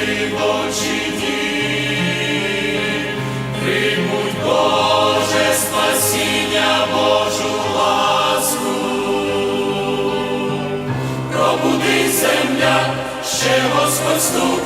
ти в приймуть Боже спасіння, Божу ласку, пробуди земля, ще Господь стук.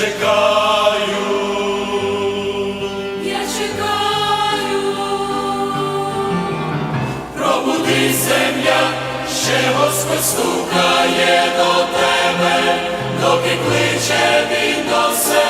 Чекаю, я чекаю, пробуди земля, ще Господь стукає до тебе, доки кличе він до себе,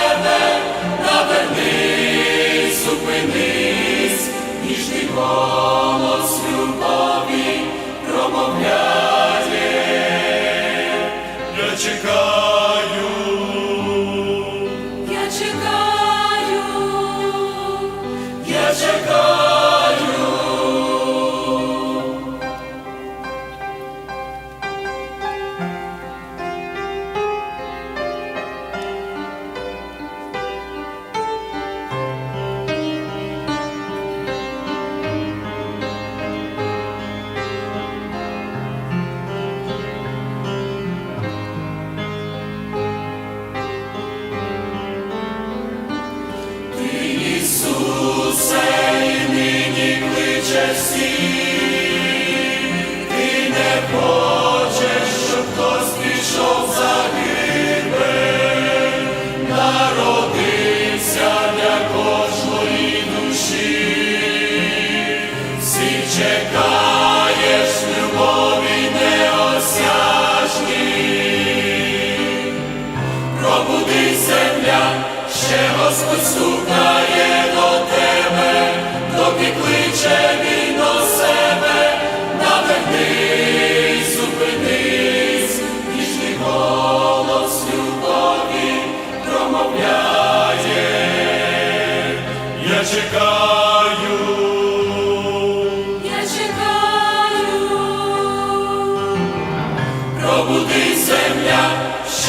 чекаєш любові неосяжні, Пробуди земля, ще Господь стукає до тебе, доки кличе він